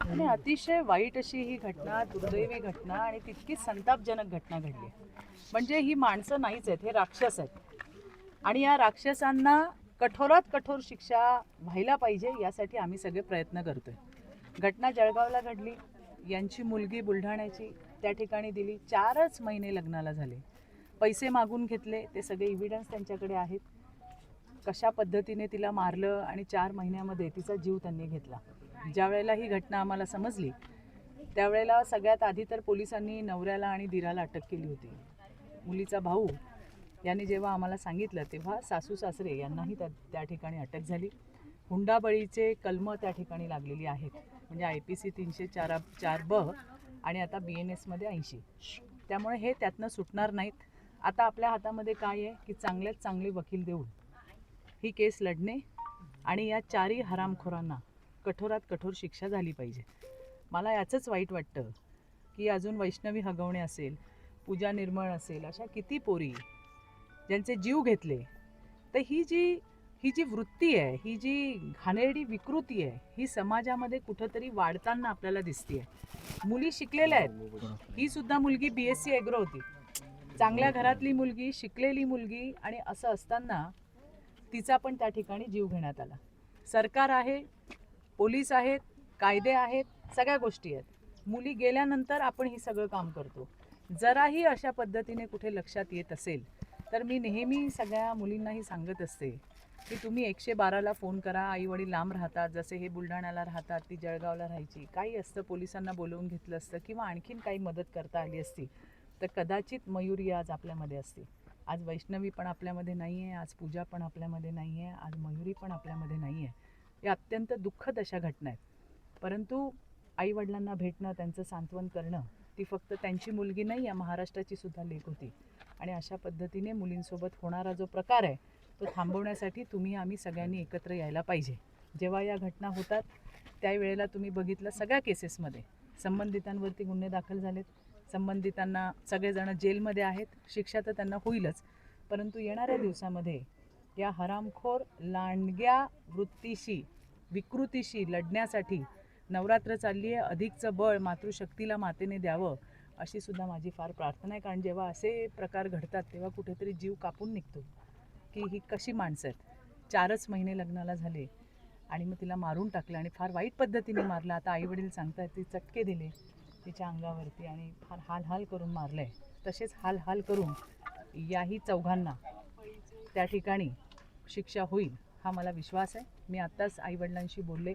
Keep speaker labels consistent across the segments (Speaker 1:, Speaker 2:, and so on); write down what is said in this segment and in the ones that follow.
Speaker 1: आणि अतिशय वाईट अशी ही घटना दुर्दैवी घटना आणि तितकी संतापजनक घटना घडली म्हणजे ही माणसं नाहीच आहेत हे राक्षस आहेत. आणि या राक्षसांना कठोरात कठोर शिक्षा व्हायला पाहिजे यासाठी आम्ही सगळे प्रयत्न करतोय. घटना जळगावला घडली यांची मुलगी बुलढाण्याची त्या ठिकाणी दिली चारच महिने लग्नाला झाले. पैसे मागून घेतले ते सगळे इव्हिडन्स त्यांच्याकडे आहेत. कशा पद्धतीने तिला मारलं आणि चार महिन्यामध्ये तिचा जीव त्यांनी घेतला. ज्या वेळेला ही घटना आम्हाला समजली त्यावेळेला सगळ्यात आधी तर पोलिसांनी नवऱ्याला आणि दिराला अटक केली होती. मुलीचा भाऊ यांनी जेव्हा आम्हाला सांगितलं तेव्हा सासू सासरे यांनाही त्या त्या ठिकाणी अटक झाली. हुंडाबळीचे कलमं त्या ठिकाणी लागलेली आहेत. म्हणजे आय पी सी तीनशे चार चार ब आणि आता बी एन एसमध्ये ऐंशी. त्यामुळे हे त्यातनं सुटणार नाहीत. आता आपल्या हातामध्ये काय आहे की चांगल्यात चांगले वकील देऊन ही केस लढणे आणि या चारही हरामखोरांना कठोरात कठोर शिक्षा झाली पाहिजे. मला याचंच वाईट वाटतं की अजून वैष्णवी हगवणे असेल पूजा निर्मळ असेल अशा किती पोरी ज्यांचे जीव घेतले तर ही जी ही जी वृत्ती आहे ही जी घाणेरडी विकृती आहे ही समाजामध्ये कुठंतरी वाढताना आपल्याला दिसते मुली शिकलेल्या आहेत. ही सुद्धा मुलगी बी एस सी ॲग्रो होती. चांगल्या घरातली मुलगी शिकलेली मुलगी आणि असं असताना तिचा पण त्या ठिकाणी जीव घेण्यात आला. सरकार आहे पोलीस आहेत कायदे आहेत सगळ्या गोष्टी आहेत. मुली गेल्यानंतर आपण ही सगळं काम करतो. जराही अशा पद्धतीने कुठे लक्षात येत असेल तर मी नेहमी सगळ्या मुलींनाही सांगत असते की तुम्ही एकशे बाराला फोन करा आई वडील लांब राहतात जसे हे बुलढाण्याला राहतात ती जळगावला राहायची. काही असतं पोलिसांना बोलवून घेतलं असतं किंवा आणखीन काही मदत करता आली असती तर कदाचित मयुरी आज आपल्यामध्ये असते. आज वैष्णवी पण आपल्यामध्ये नाही आहे आज पूजा पण आपल्यामध्ये नाही आहे आज मयुरी पण आपल्यामध्ये नाही आहे या अत्यंत दुःखद अशा घटना आहेत. परंतु आईवडिलांना भेटणं त्यांचं सांत्वन करणं ती फक्त त्यांची मुलगी नाही या महाराष्ट्राची सुद्धा लेख होती. आणि अशा पद्धतीने मुलींसोबत होणारा जो प्रकार आहे तो थांबवण्यासाठी तुम्ही आम्ही सगळ्यांनी एकत्र यायला पाहिजे. जेव्हा या घटना होतात त्यावेळेला तुम्ही बघितलं सगळ्या केसेसमध्ये. संबंधितांवरती गुन्हे दाखल झालेत. संबंधितांना सगळेजण जेलमध्ये आहेत. शिक्षा तर त्यांना होईलच. परंतु येणाऱ्या दिवसामध्ये या हरामखोर लांडग्या वृत्तीशी विकृतीशी लढण्यासाठी नवरात्र चालली आहे अधिकचं बळ मातृशक्तीला मातेने द्यावं अशी सुद्धा माझी फार प्रार्थना आहे. कारण जेव्हा असे प्रकार घडतात तेव्हा कुठेतरी जीव कापून निघतो की ही कशी माणसं आहेत. चारच महिने लग्नाला झाले आणि मग तिला मारून टाकलं आणि फार वाईट पद्धतीने मारलं. आता आईवडील सांगतात ती चटके दिले तिच्या अंगावरती आणि फार हाल हाल करून मारलं आहे तसेच हाल हाल करून याही चौघांना त्या ठिकाणी शिक्षा होईल हा मला विश्वास आहे. मी आत्ताच आईवडिलांशी बोलले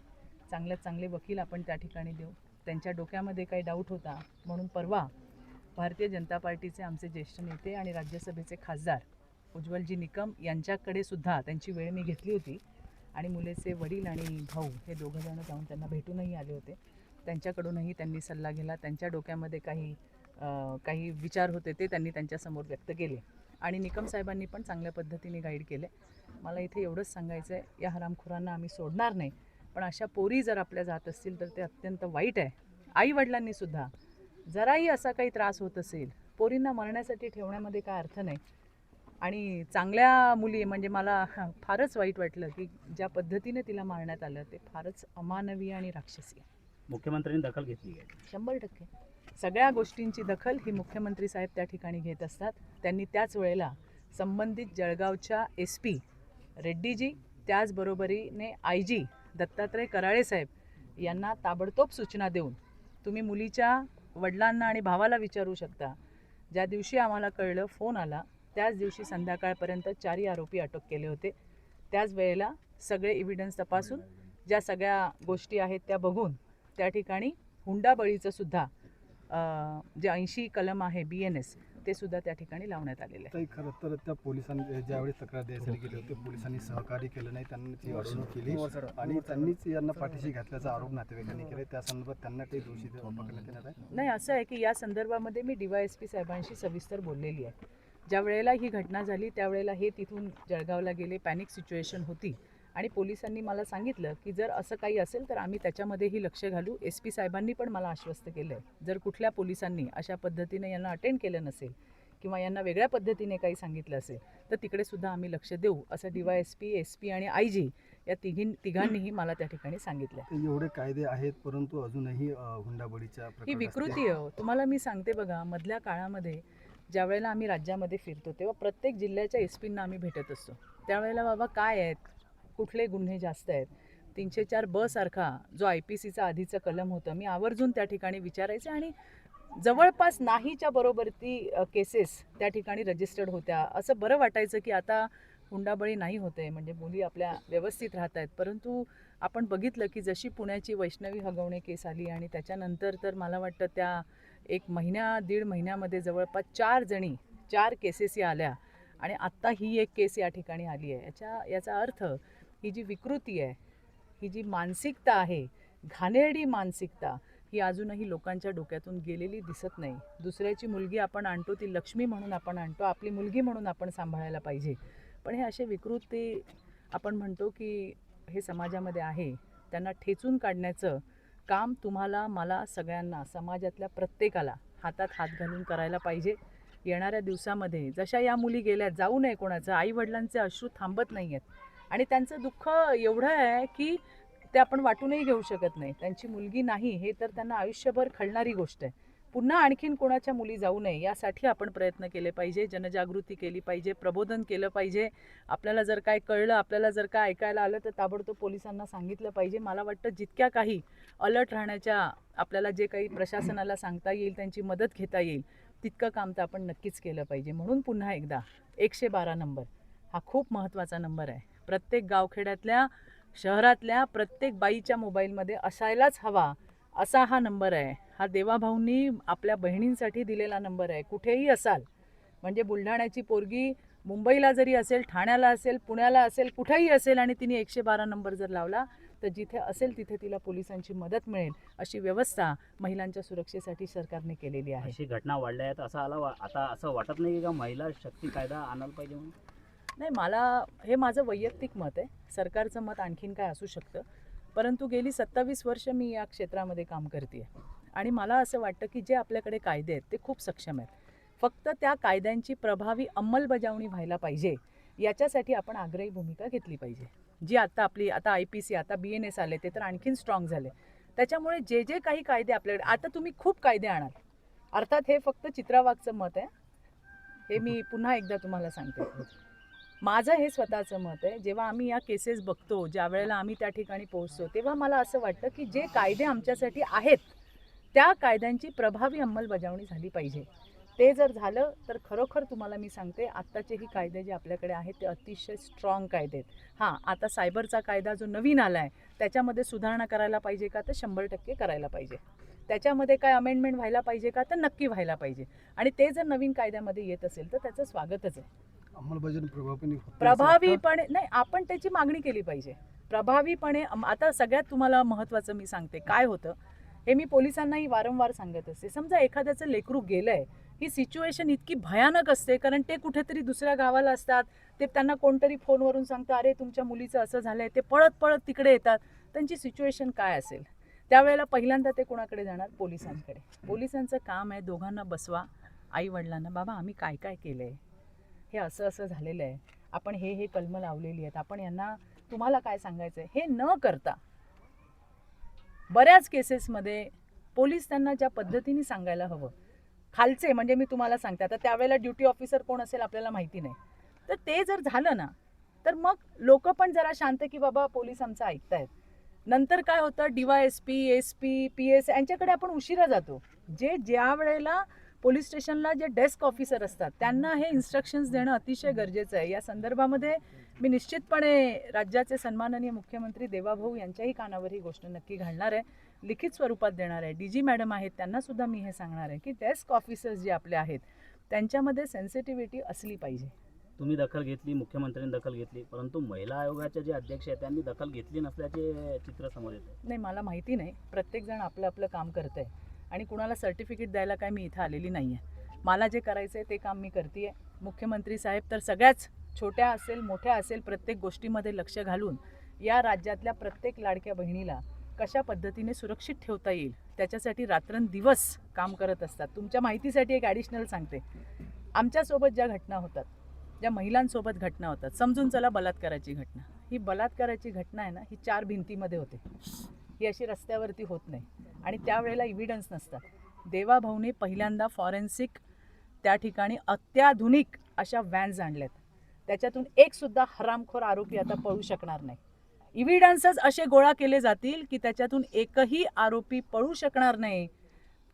Speaker 1: चांगल्यात चांगले वकील आपण त्या ठिकाणी देऊ. त्यांच्या डोक्यामध्ये काही डाऊट होता म्हणून परवा भारतीय जनता पार्टीचे आमचे ज्येष्ठ नेते आणि राज्यसभेचे खासदार उज्ज्वलजी निकम यांच्याकडे सुद्धा त्यांची वेळ मी घेतली होती आणि मुलेचे वडील आणि भाऊ हे दोघं जण जाऊन त्यांना भेटूनही आले होते. त्यांच्याकडूनही त्यांनी सल्ला घेला त्यांच्या डोक्यामध्ये काही काही विचार होते ते त्यांनी त्यांच्यासमोर व्यक्त केले. आणि निकम साहेबांनी पण चांगल्या पद्धतीने गाईड केले मला इथे एवढंच सांगायचं आहे या हरामखोरांना आम्ही सोडणार नाही. पण अशा पोरी जर आपल्या जात असतील तर ते अत्यंत वाईट आहे. आई वडिलांनी सुद्धा. जराही असा काही त्रास होत असेल पोरींना मरण्यासाठी ठेवण्यामध्ये काय अर्थ नाही. आणि चांगल्या मुली म्हणजे मला फारच वाईट वाटलं की ज्या पद्धतीने तिला मारण्यात आलं ते फारच अमानवीय आणि राक्षसी
Speaker 2: मुख्यमंत्र्यांनी दखल घेतली आहे.
Speaker 1: शंभर टक्के. सगळ्या गोष्टींची दखल ही मुख्यमंत्री साहेब त्या ठिकाणी घेत असतात. त्यांनी त्याच वेळेला संबंधित जळगावच्या एस पी रेड्डीजी त्याचबरोबरीने आय जी दत्तात्रय कराळे साहेब यांना ताबडतोब सूचना देऊन तुम्ही मुलीच्या वडिलांना आणि भावाला विचारू शकता. ज्या दिवशी आम्हाला कळलं फोन आला त्याच दिवशी संध्याकाळपर्यंत चारही आरोपी अटक केले होते. त्याच वेळेला सगळे इव्हिडन्स तपासून ज्या सगळ्या गोष्टी आहेत त्या बघून त्या ठिकाणी हुंडाबळीचंसुद्धा जे ऐंशी कलम आहे बी एन एस ते सुद्धा त्या ठिकाणी लावण्यात आलेलं आहे.
Speaker 3: ताई खरं तर त्या पोलिसांनी ज्यावेळी तक्रार द्यायसाठी गेले होते पोलिसांनी सहकार्य केलं नाही त्यांनी ती अडवणूक केली आणि त्यांनीच यांना पाठीशी घातल्याचा आरोप नातेवाईकांनी केला त्या संदर्भात त्यांना काही दोषी पकडण्यात येणार आहे?
Speaker 1: नाही असं आहे की या संदर्भामध्ये मी डी वाय एस पी साहेबांशी सविस्तर बोललेली आहे. ज्या वेळेला ही घटना झाली त्यावेळेला हे तिथून जळगावला गेले पॅनिक सिच्युएशन होती. आणि पोलिसांनी मला सांगितलं की जर असं काही असेल तर आम्ही त्याच्यामध्येही लक्ष घालू. एस पी साहेबांनी पण मला आश्वस्त केलं आहे जर कुठल्या पोलिसांनी अशा पद्धतीने यांना अटेंड केलं नसेल किंवा यांना वेगळ्या पद्धतीने काही सांगितलं असेल तर तिकडे सुद्धा आम्ही लक्ष देऊ असं D Y S P S P आणि आय जी या तिघी तिघांनीही मला त्या ठिकाणी सांगितलं
Speaker 3: एवढे कायदे आहेत परंतु अजूनही हुंडाबळीच्या
Speaker 1: ही विकृती आहे हो. तुम्हाला मी सांगते बघा मधल्या काळामध्ये ज्या वेळेला आम्ही राज्यामध्ये फिरतो तेव्हा प्रत्येक जिल्ह्याच्या एस पींना आम्ही भेटत असतो. त्यावेळेला बाबा काय आहेत? कुठले गुन्हे जास्त आहेत? तीनशे चार ब सारखा जो आय पी सीचा आधीचं कलम होतं मी आवर्जून त्या ठिकाणी विचारायचे आणि जवळपास नाहीच्या बरोबर ती केसेस त्या ठिकाणी रजिस्टर्ड होत्या. असं बरं वाटायचं की आता हुंडाबळी नाही होते म्हणजे मुली आपल्या व्यवस्थित राहत आहेत. परंतु आपण बघितलं की जशी पुण्याची वैष्णवी हगवणे केस आली आणि त्याच्यानंतर तर मला वाटतं त्या एक महिन्या दीड महिन्यामध्ये जवळपास चार जणी चार केसेस या आल्या. आणि आत्ता ही एक केस या ठिकाणी आली आहे. याच्या याचा अर्थ ही जी विकृती आहे ही जी मानसिकता आहे घाणेरडी मानसिकता ही अजूनही लोकांच्या डोक्यातून गेलेली दिसत नाही. दुसऱ्याची मुलगी आपण आणतो ती लक्ष्मी म्हणून आपण आणतो आपली मुलगी म्हणून आपण सांभाळायला पाहिजे. पण हे असे विकृती आपण म्हणतो की हे समाजामध्ये आहे त्यांना ठेचून काढण्याचं काम तुम्हाला मला सगळ्यांना समाजातल्या प्रत्येकाला हातात हात घालून करायला पाहिजे. येणाऱ्या दिवसामध्ये जशा या मुली गेल्या जाऊ नये कोणाचं आई वडिलांचे अश्रू थांबत नाही आहेत आणि त्यांचं दुःख एवढं आहे की ते आपण वाटूनही घेऊ शकत नाही. त्यांची मुलगी नाही हे तर त्यांना आयुष्यभर खळणारी गोष्ट आहे. पुन्हा आणखीन कोणाच्या मुली जाऊ नये यासाठी आपण प्रयत्न केले पाहिजे जनजागृती केली पाहिजे प्रबोधन केलं पाहिजे. आपल्याला जर काय कळलं आपल्याला जर काय ऐकायला आलं तर ताबडतोब पोलिसांना सांगितलं पाहिजे. मला वाटतं जितक्या काही अलर्ट राहण्याच्या आपल्याला जे काही प्रशासनाला सांगता येईल त्यांची मदत घेता येईल तितकं काम तर आपण नक्कीच केलं पाहिजे. म्हणून पुन्हा एकदा एकशे बारा नंबर हा खूप महत्त्वाचा नंबर आहे. प्रत्येक गावखेड्यातल्या शहरातल्या प्रत्येक बाईच्या मोबाईलमध्ये असायलाच हवा. असा हा नंबर आहे. हा देवाभाऊंनी आपल्या बहिणींसाठी दिलेला नंबर आहे. कुठेही असाल म्हणजे बुलढाण्याची पोरगी मुंबईला जरी असेल ठाण्याला असेल पुण्याला असेल कुठेही असेल आणि तिने एकशे बारा नंबर जर लावला तर जिथे असेल तिथे तिला पोलिसांची मदत मिळेल अशी व्यवस्था महिलांच्या सुरक्षेसाठी सरकारने केलेली आहे.
Speaker 2: अशी घटना वाढल्या आहेत असं आला आता असं वाटत नाही का महिला शक्ती कायदा आणायला पाहिजे म्हणून?
Speaker 1: नाही मला हे माझं वैयक्तिक मत आहे. सरकारचं मत आणखीन काय असू शकतं. परंतु गेली सत्तावीस वर्ष मी या क्षेत्रामध्ये काम करते आणि मला असं वाटतं की जे आपल्याकडे कायदे आहेत ते खूप सक्षम आहेत. फक्त त्या कायद्यांची प्रभावी अंमलबजावणी व्हायला पाहिजे याच्यासाठी आपण आग्रही भूमिका घेतली पाहिजे. जी आता आपली आता आय पी सी आता बी एन एस आले ते तर आणखीन स्ट्रॉंग झाले. त्याच्यामुळे जे जे काही कायदे आपल्याकडे आता तुम्ही खूप कायदे आणाल. अर्थात हे फक्त चित्रावागचं मत आहे. हे मी पुन्हा एकदा तुम्हाला सांगते. माझं हे स्वतःचं मत आहे. जेव्हा आम्ही या केसेस बघतो ज्या वेळेला आम्ही त्या ठिकाणी पोहोचतो तेव्हा मला असं वाटतं की जे कायदे आमच्यासाठी आहेत त्या कायद्यांची प्रभावी अंमलबजावणी झाली पाहिजे. ते जर झालं तर खरोखर तुम्हाला मी सांगते आत्ताचेही कायदे जे आपल्याकडे आहेत ते अतिशय स्ट्रॉंग कायदे आहेत. हां आता सायबरचा कायदा जो नवीन आला आहे त्याच्यामध्ये सुधारणा करायला पाहिजे का? तर शंभर टक्के करायला पाहिजे. त्याच्यामध्ये काय अमेंडमेंट व्हायला पाहिजे का? तर नक्की व्हायला पाहिजे. आणि ते जर नवीन कायद्यामध्ये येत असेल तर त्याचं स्वागतच आहे.
Speaker 3: अंमलबजावणी प्रभावीपणे होते.
Speaker 1: प्रभावीपणे नाही आपण त्याची मागणी केली पाहिजे. प्रभावीपणे अम, आता सगळ्यात तुम्हाला महत्त्वाचं मी सांगते काय होतं? हे मी पोलिसांनाही वारंवार सांगत असते. समजा एखाद्याचं लेकरू गेलंय ही सिच्युएशन इतकी भयानक असते कारण ते कुठेतरी दुसऱ्या गावाला असतात. ते त्यांना कोणतरी फोनवरून सांगतं अरे तुमच्या मुलीचं असं झालंय. ते पळत पळत तिकडे येतात. त्यांची सिच्युएशन काय असेल? त्यावेळेला पहिल्यांदा ते कोणाकडे जाणार? पोलिसांकडे. पोलिसांचं काम आहे दोघांना बसवा आई वडिलांना बाबा आम्ही काय काय केलंय? हे असं असं झालेलं आहे. आपण हे हे कलमं लावलेली आहेत. आपण यांना तुम्हाला काय सांगायचं आहे? हे न करता बऱ्याच केसेसमध्ये पोलीस त्यांना ज्या पद्धतीने सांगायला हवं. खालचे म्हणजे मी तुम्हाला सांगते. आता त्यावेळेला ड्युटी ऑफिसर कोण असेल आपल्याला माहिती नाही. तर ते जर झालं ना तर मग लोक पण जरा शांत की बाबा पोलीस आमचं ऐकतायत. नंतर काय होतं? D Y S P S P P S यांच्याकडे आपण उशिरा जातो. जे ज्या वेळेला पोलीस स्टेशनला जे डेस्क ऑफिसर असतात त्यांना हे इन्स्ट्रक्शन्स देणं अतिशय गरजेचं आहे. या संदर्भामध्ये मी निश्चितपणे राज्याचे सन्माननीय मुख्यमंत्री देवाभाऊ यांच्याही कानावर ही गोष्ट नक्की घालणार आहे. लिखित स्वरूपात देणार आहे. डी जी मॅडम आहेत त्यांना सुद्धा मी हे सांगणार आहे की डेस्क ऑफिसर्स जे आपले आहेत त्यांच्यामध्ये सेन्सिटिव्हिटी असली पाहिजे.
Speaker 2: तुम्ही दखल घेतली मुख्यमंत्र्यांनी दखल घेतली परंतु महिला आयोगाचे जे अध्यक्ष आहेत त्यांनी दखल घेतली नसल्याचे चित्र समोर येतं
Speaker 1: नाही मला माहिती नाही. प्रत्येकजण आपलं आपलं काम करतं आहे आणि कुणाला सर्टिफिकेट द्यायला काय मी इथं आलेली नाही आहे मला जे करायचं आहे ते काम मी करते आहे मुख्यमंत्री साहेब तर सगळ्याच छोट्या असेल मोठ्या असेल प्रत्येक गोष्टीमध्ये लक्ष घालून या राज्यातल्या प्रत्येक लाडक्या बहिणीला कशा पद्धतीने सुरक्षित ठेवता येईल त्याच्यासाठी रात्रंदिवस काम करत असतात. तुमच्या माहितीसाठी एक ॲडिशनल सांगते. आमच्यासोबत ज्या घटना होतात ज्या महिलांसोबत घटना होतात समजून चला बलात्काराची घटना. ही बलात्काराची घटना आहे ना ही चार भिंतीमध्ये होते. ही अशी रस्त्यावरती होत नाही. आणि त्यावेळेला इव्हिडन्स नसतात. देवाभाऊने पहिल्यांदा फॉरेन्सिक त्या ठिकाणी अत्याधुनिक अशा व्हॅन्स आणल्यात. त्याच्यातून एकसुद्धा हरामखोर आरोपी आता पळू शकणार नाही. इव्हिडन्सच असे गोळा केले जातील की त्याच्यातून एकही आरोपी पळू शकणार नाही.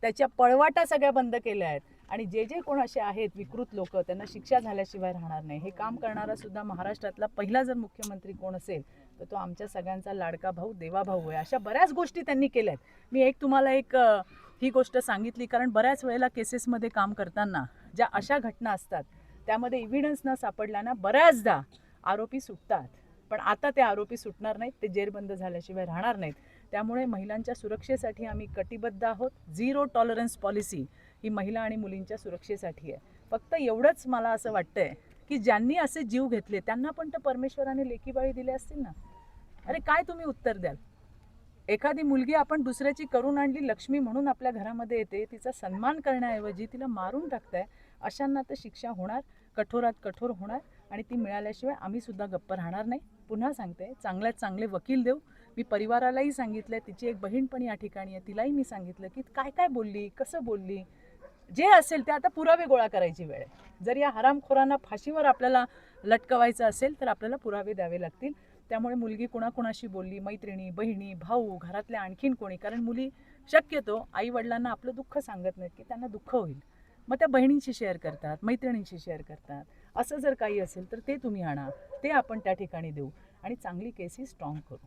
Speaker 1: त्याच्या पळवाटा सगळ्या बंद केल्या आहेत. आणि जे जे कोण असे आहेत विकृत लोक त्यांना शिक्षा झाल्याशिवाय राहणार नाही. हे काम करणारा सुद्धा महाराष्ट्रातला पहिला जर मुख्यमंत्री कोण असेल तर तो आमच्या सगळ्यांचा लाडका भाऊ देवाभाऊ आहे. अशा बऱ्याच गोष्टी त्यांनी केल्या आहेत मी एक तुम्हाला एक ही गोष्ट सांगितली. कारण बऱ्याच वेळेला केसेसमध्ये काम करताना ज्या अशा घटना असतात त्यामध्ये इव्हिडन्स न सापडल्यानं बऱ्याचदा आरोपी सुटतात. पण आता ते आरोपी सुटणार नाहीत ते जेरबंद झाल्याशिवाय राहणार नाहीत. त्यामुळे महिलांच्या सुरक्षेसाठी आम्ही कटिबद्ध आहोत. झिरो टॉलरन्स पॉलिसी ही महिला आणि मुलींच्या सुरक्षेसाठी आहे. फक्त एवढंच मला असं वाटतंय की ज्यांनी असे जीव घेतले त्यांना पण तर परमेश्वराने लेखीबाळी दिले असतील ना? अरे काय तुम्ही उत्तर द्याल? एखादी मुलगी आपण दुसऱ्याची करून आणली लक्ष्मी म्हणून आपल्या घरामध्ये येते तिचा सन्मान करण्याऐवजी तिला मारून टाकताय अशांना तर शिक्षा होणार कठोरात कठोर होणार आणि ती मिळाल्याशिवाय आम्ही सुद्धा गप्प राहणार नाही. पुन्हा सांगते चांगल्यात चांगले वकील देऊ. मी परिवारालाही सांगितलं तिची एक बहीण पण या ठिकाणी आहे तिलाही मी सांगितलं की काय काय बोलली कसं बोलली? जे असेल ते आता पुरावे गोळा करायची वेळ आहे. जर या हरामखोरांना फाशीवर आपल्याला लटकवायचं असेल तर आपल्याला पुरावे द्यावे लागतील. त्यामुळे मुलगी कुणाकुणाशी बोलली मैत्रिणी बहिणी भाऊ घरातल्या आणखीन कोणी? कारण मुली शक्यतो आई वडिलांना आपलं दुःख सांगत नाहीत की त्यांना दुःख होईल. मग त्या बहिणींशी शेअर करतात मैत्रिणींशी शेअर करतात. असं जर काही असेल तर ते तुम्ही आणा ते आपण त्या ठिकाणी देऊ. आणि चांगली केस ही स्ट्रॉंग करू.